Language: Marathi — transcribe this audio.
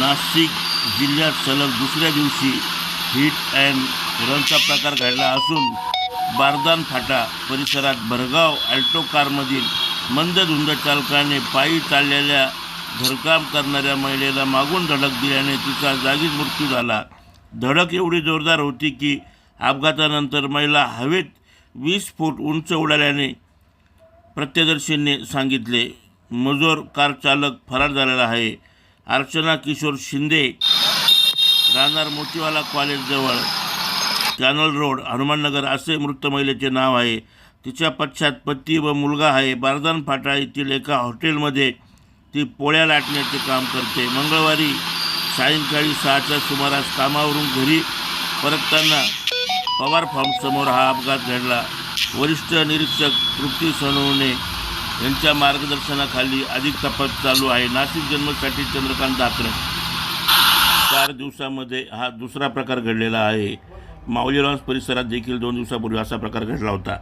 नाशिक जिल्ह्यात सलग दुसऱ्या दिवशी हिट अँड रनचा प्रकार घडला असून बारदान फाटा परिसरात भरगाव अल्टो कारमधील मंद धुंद चालकाने पायी चाललेल्या घरकाम करणाऱ्या महिलेला मागून धडक दिल्याने तिचा जागीच मृत्यू झाला. धडक एवढी जोरदार होती की अपघातानंतर महिला हवेत वीस फूट उंच उडाल्याने प्रत्यदर्शींनी सांगितले मजोर कार चालक फरार झालेला आहे. अर्चना किशोर शिंदे राहणार मोतीवाला कॉलेजजवळ कॅनल रोड हनुमाननगर असे मृत महिलेचे नाव आहे. तिच्या पश्चात पती व मुलगा आहे. बारदान फाटा येथील एका हॉटेलमध्ये ती पोळ्या लाटण्याचे काम करते. मंगळवारी सायंकाळी सहाच्या सुमारास कामावरून घरी परतताना पवार फार्मसमोर हा अपघात घडला. वरिष्ठ निरीक्षक तृप्ती सोनवणे यांच्या मार्गदर्शनाखाली अधिक तपास चालू आहे. नाशिक जन्मसाठी चंद्रकांत दाखले चार दिवसामध्ये हा दुसरा प्रकार घडलेला आहे. माऊली लॉन्स परिसरात देखील दोन दिवसापूर्वी असा प्रकार घडला होता.